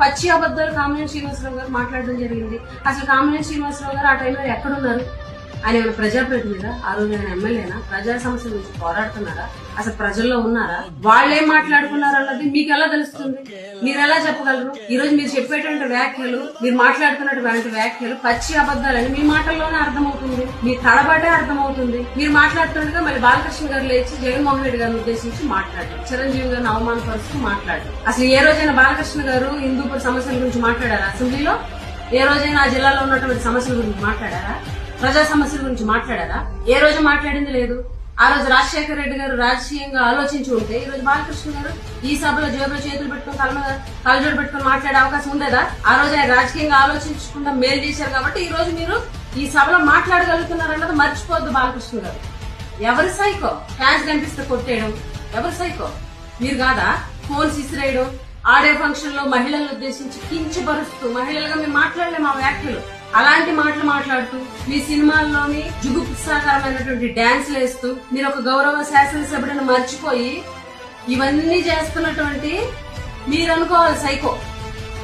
పచ్చి అబద్ధాలు కామినేని శ్రీనివాసరావు గారు మాట్లాడడం జరిగింది. అసలు కామినేని శ్రీనివాసరావు గారు ఆ టైంలో ఎక్కడున్నారు? ఆయన ఏమైనా ప్రజాప్రతినిధా ఆ రోజు ఆయన ఎమ్మెల్యేనా? ప్రజా సమస్యల గురించి పోరాడుతున్నారా? అసలు ప్రజల్లో ఉన్నారా? వాళ్ళు ఏం మాట్లాడుకున్నారు అన్నది మీకు ఎలా తెలుస్తుంది? మీరు ఎలా చెప్పగలరు? ఈ రోజు మీరు చెప్పేటువంటి వ్యాఖ్యలు మీరు మాట్లాడుతున్నటువంటి వ్యాఖ్యలు పచ్చి అబద్ధాలని మీ మాటల్లోనే అర్థమవుతుంది. మీ తడబాటే అర్థమవుతుంది. మీరు మాట్లాడుతుండగా మళ్ళీ బాలకృష్ణ గారు లేచి జగన్మోహన్ రెడ్డి గారిని ఉద్దేశించి మాట్లాడారు చిరంజీవి గారిని అవమానపరుస్తూ మాట్లాడారు అసలు ఏ రోజైనా బాలకృష్ణ గారు హిందూపూర్ సమస్యల గురించి మాట్లాడారా అసెంబ్లీలో? ఏ రోజైనా ఆ జిల్లాలో ఉన్నటువంటి సమస్యల గురించి మాట్లాడారా? ప్రజా సమస్యల గురించి మాట్లాడారా? ఏ రోజు మాట్లాడింది లేదు? ఆ రోజు రాజశేఖర రెడ్డి గారు రాజకీయంగా ఆలోచించి ఉంటే ఈ రోజు బాలకృష్ణ గారు ఈ సభలో జేబులో చేతులు పెట్టుకుని తల మీద కలజోడు పెట్టుకుని మాట్లాడే అవకాశం ఉండేదా? ఆ రోజు ఆయన రాజకీయంగా ఆలోచించకుండా మేలు చేశారు కాబట్టి ఈ రోజు మీరు ఈ సభలో మాట్లాడగలుగుతున్నారన్నది మర్చిపోద్దు బాలకృష్ణ గారు. ఎవరి సైకో? ఫ్యాన్స్ కనిపిస్తే కొట్టేయడం. ఎవరి సైకో? మీరు కాదా? ఫోన్స్ ఇసిరేయడం ఆడే ఫంక్షన్లో మహిళలను ఉద్దేశించి కించపరుస్తూ మహిళలుగా మేము మాట్లాడలేము ఆ వ్యాఖ్యలు. అలాంటి మాటలు మాట్లాడుతూ మీ సినిమాల్లోని జుగుప్సాకరమైనటువంటి డాన్స్లు వేస్తూ మీరు ఒక గౌరవ శాసనసభ్యుడిని మర్చిపోయి ఇవన్నీ చేస్తున్నటువంటి మీరు అనుకోవాలి సైకో.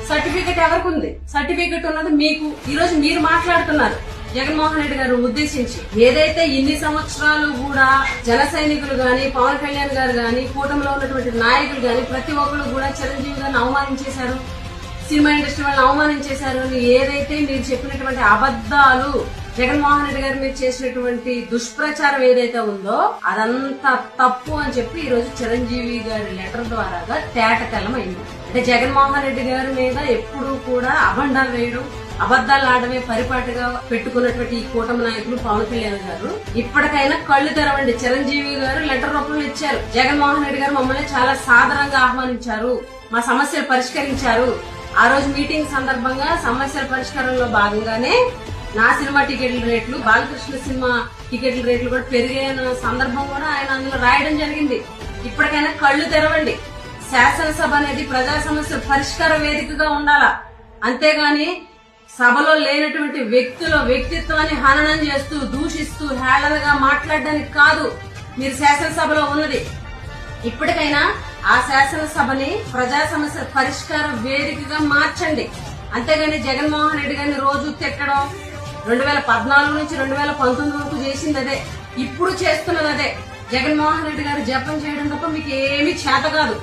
సర్టిఫికెట్ ఎవరికి ఉంది సర్టిఫికెట్ ఉన్నది మీకు. ఈరోజు మీరు మాట్లాడుతున్నారు. జగన్మోహన్ రెడ్డి గారు ఉద్దేశించి ఏదైతే ఇన్ని సంవత్సరాలు కూడా జన సైనికులు గాని పవన్ కళ్యాణ్ గారు గాని కూటమిలో ఉన్నటువంటి నాయకులు గాని ప్రతి ఒక్కరు కూడా చిరంజీవి గారిని అవమానించేశారు సినిమా ఇండస్ట్రీ వాళ్ళని అవమానించేశారు అని ఏదైతే మీరు చెప్పినటువంటి అబద్ధాలు జగన్మోహన్ రెడ్డి గారు మీరు చేసినటువంటి దుష్ప్రచారం ఏదైతే ఉందో అదంతా తప్పు అని చెప్పి ఈ రోజు చిరంజీవి గారి లెటర్ ద్వారాగా తేటతెల్లం అయింది అంటే జగన్మోహన్ రెడ్డి గారి మీద ఎప్పుడూ కూడా అబండాలు వేయడం అబద్ధాలు ఆడమే పరిపాటిగా పెట్టుకున్నటువంటి ఈ కూటమి నాయకులు పవన్ కళ్యాణ్ గారు. ఇప్పటికైనా కళ్ళు తెరవండి. చిరంజీవి గారు లెటర్ రూపంలో ఇచ్చారు. జగన్మోహన్ రెడ్డి గారు మమ్మల్ని చాలా సాధారణంగా ఆహ్వానించారు. మా సమస్యలు పరిష్కరించారు. ఆ రోజు మీటింగ్ సందర్భంగా సమస్యల పరిష్కారంలో భాగంగానే నా సినిమా టికెట్ల రేట్లు బాలకృష్ణ సినిమా టికెట్ల రేట్లు కూడా పెరిగిన సందర్భం కూడా ఆయన అందులో రాయడం జరిగింది. ఇప్పటికైనా కళ్ళు తెరవండి. శాసనసభ అనేది ప్రజా సమస్యల పరిష్కార వేదికగా ఉండాలా? అంతేగాని సభలో లేనటువంటి వ్యక్తుల వ్యక్తిత్వాన్ని హననం చేస్తూ దూషిస్తూ హేళనగా మాట్లాడడానికి కాదు. మీరు శాసనసభలో ఉన్నది. ఇప్పటికైనా ఆ శాసనసభని ప్రజా సమస్య పరిష్కార వేదికగా మార్చండి. అంతేగాని జగన్మోహన్ రెడ్డి గారిని రోజు తిట్టడం రెండు వేల పద్నాలుగు నుంచి రెండు వేల పంతొమ్మిది వరకు చేసింది అదే. ఇప్పుడు చేస్తున్నది అదే. జగన్మోహన్ రెడ్డి గారు జపం చేయడం తప్ప మీకు ఏమీ చేత కాదు.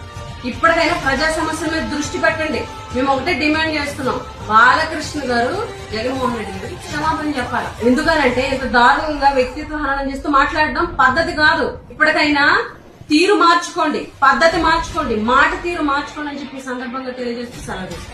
ఇప్పటికైనా ప్రజా సమస్యల మీద దృష్టి పెట్టండి. మేము ఒకటే డిమాండ్ చేస్తున్నాం. బాలకృష్ణ గారు జగన్మోహన్ రెడ్డి గారికి క్షమాపణ చెప్పాలి. ఎందుకనంటే ఇంత దారుణంగా వ్యక్తిత్వ హననం చేస్తూ మాట్లాడడం పద్ధతి కాదు. ఇప్పటికైనా తీరు మార్చుకోండి పద్ధతి మార్చుకోండి మాట తీరు మార్చుకోండి అని చెప్పి సందర్భంగా తెలియజేస్తూ సెలవు